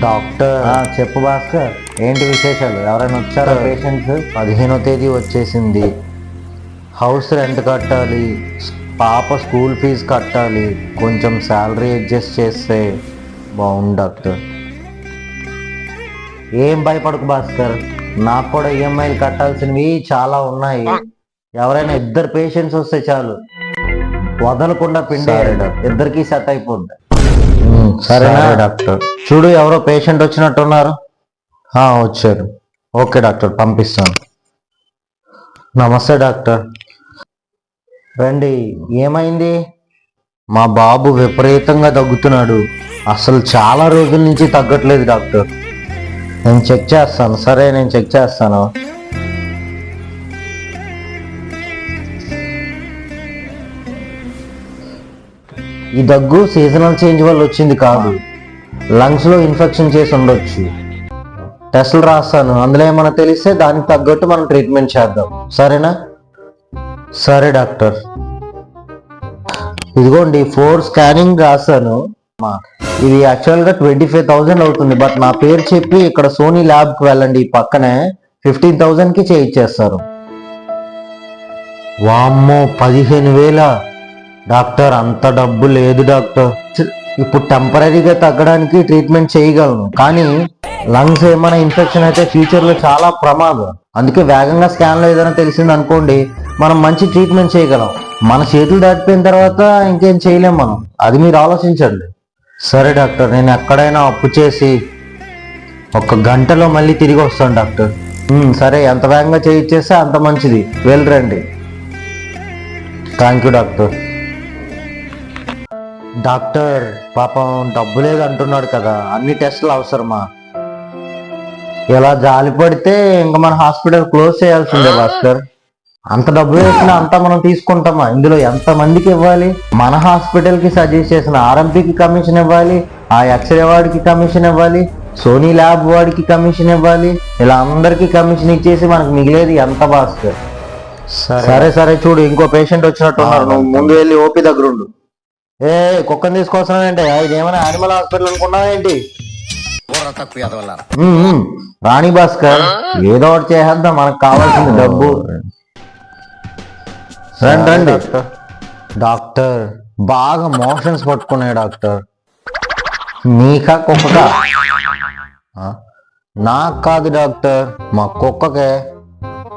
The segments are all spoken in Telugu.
డాక్టర్. చెప్పు భాస్కర్. ఏంటి విశేషాలు? ఎవరైనా వచ్చారా పేషెంట్స్? పదిహేనో తేదీ వచ్చేసింది. హౌస్ రెంట్ కట్టాలి. పాప స్కూల్ ఫీజు కట్టాలి. కొంచెం శాలరీ అడ్జస్ట్ చేస్తే బాగుంది డాక్టర్. ఏం భయపడకు భాస్కర్. నాకు కూడా ఈఎంఐలు కట్టాల్సినవి చాలా ఉన్నాయి. ఎవరైనా ఇద్దరు పేషెంట్స్ వస్తే చాలు. వదలకుండా పిండి ఇద్దరికి సెట్ అయిపోద్ది. సరేనా? డాక్టర్ చూడు ఎవరో పేషెంట్ వచ్చినట్టున్నారు. వచ్చారు. ఓకే డాక్టర్ పంపిస్తాను. నమస్తే డాక్టర్ రండి ఏమైంది? మా బాబు విపరీతంగా తగ్గుతున్నాడు అసలు చాలా రోజుల నుంచి తగ్గట్లేదు డాక్టర్ నేను చెక్ చేస్తాను. సరే నేను చెక్ చేస్తాను. ఈ దగ్గు సీజనల్ చేంజ్ వల్ల వచ్చింది కాదు. లంగ్స్లో ఇన్ఫెక్షన్ చేసి ఉండొచ్చు. టెస్టులు రాస్తాను. అందులో ఏమైనా తెలిస్తే దానికి తగ్గట్టు మనం ట్రీట్మెంట్ చేద్దాం. సరేనా? సరే డాక్టర్. ఇదిగోండి ఫోర్ స్కానింగ్ రాస్తాను. ఇది యాక్చువల్గా ట్వంటీ ఫైవ్ థౌసండ్ అవుతుంది. బట్ నా పేరు చెప్పి ఇక్కడ సోనీ ల్యాబ్కి వెళ్ళండి. పక్కనే ఫిఫ్టీన్ థౌజండ్కి చేయించేస్తారు వామ్మో పదిహేను వేల? డాక్టర్ అంత డబ్బు లేదు డాక్టర్. ఇప్పుడు టెంపరీగా తగ్గడానికి ట్రీట్మెంట్ చేయగలను. కానీ లంగ్స్ ఏమైనా ఇన్ఫెక్షన్ అయితే ఫ్యూచర్లో చాలా ప్రమాదం. అందుకే వేగంగా స్కాన్లో ఏదైనా తెలిసింది అనుకోండి మనం మంచి ట్రీట్మెంట్ చేయగలం. మన చేతులు దాటిపోయిన తర్వాత ఇంకేం చేయలేం మనం. అది మీరు ఆలోచించండి. సరే డాక్టర్ నేను ఎక్కడైనా అప్పు చేసి ఒక గంటలో మళ్ళీ తిరిగి వస్తాను డాక్టర్. సరే ఎంత వేగంగా చేయించేస్తే అంత మంచిది. వెళ్ళరండి థ్యాంక్ యూ డాక్టర్. డాక్టర్ పాపం డబ్బు లేదు అంటున్నాడు కదా అన్ని టెస్టులు అవసరమా? ఇలా జాలి పడితే ఇంకా మన హాస్పిటల్ క్లోజ్ చేయాల్సిందే భాస్కర్. అంత డబ్బు వేసినా అంతా మనం తీసుకుంటామా? ఇందులో ఎంత మందికి ఇవ్వాలి? మన హాస్పిటల్కి సజెస్ట్ చేసిన ఆర్ఎంపీకి కమిషన్ ఇవ్వాలి ఆ ఎక్స్రే వాడికి కమిషన్ ఇవ్వాలి సోనీ ల్యాబ్ వాడికి కమిషన్ ఇవ్వాలి ఇలా అందరికి కమిషన్ ఇచ్చేసి మనకు మిగిలేది ఎంత భాస్కర్? సరే. సరే చూడు ఇంకో పేషెంట్ వచ్చినట్టు ఉన్నారు నువ్వు ముందు వెళ్ళి ఓపీ దగ్గర ఉండు. ఏ కుక్కని తీసుకొస్తున్నానంటే ఇది ఏమైనా యానిమల్ హాస్పిటల్ అనుకున్నావా ఏంటి. రాణి భాస్కర్ ఏదో ఒకటి చేసేద్దాం మనకు కావాల్సింది డబ్బు. రండి రండి. డాక్టర్ బాగా మోషన్స్ పట్టుకున్నాయి డాక్టర్. నీకా కుక్కకా? ఆ? నాకు కాదు డాక్టర్ మా కుక్కకే.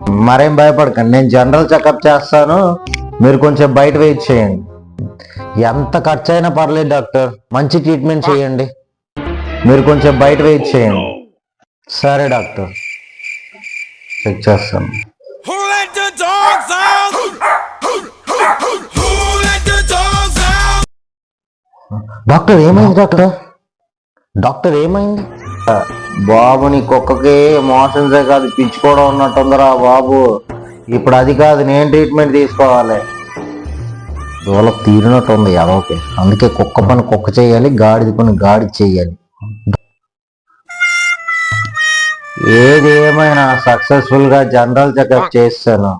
మరేం భయపడకండి నేను జనరల్ చెకప్ చేస్తాను. మీరు కొంచెం బయట వెయిట్ చేయండి. ఎంత ఖర్చు అయినా పర్లేదు డాక్టర్. మంచి ట్రీట్మెంట్ చేయండి. మీరు కొంచెం బయట వెయిట్ చేయండి. సరే డాక్టర్. చెక్ చేస్తాను? డాక్టర్ ఏమైంది డాక్టర్? డాక్టర్ ఏమైంది? బాబు నీ కుక్కకి మోషన్సే కాదు పిచ్చుకోవడం ఉన్నట్టుందిరా బాబు. ఇప్పుడు అది కాదు నేను ట్రీట్మెంట్ తీసుకోవాలి. తీరినట్టు ఉంది అవకే అందుకే కుక్క పని కుక్క చేయాలి గాడిద పని గాడి చేయాలి. ఏది ఏమైనా సక్సెస్ఫుల్గా జనరల్ చెకప్ చేస్తాను.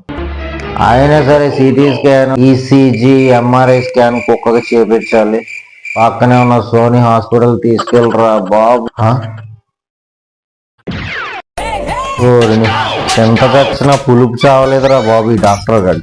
అయినా సరే CT scan ECG MRI scan కుక్కకి చేపించాలి. పక్కనే ఉన్న సోనీ హాస్పిటల్ తీసుకెళ్ళరా బాబు. ఎంత తెచ్చినా పులుపు చావలేదురా బాబు ఈ డాక్టర్ గారు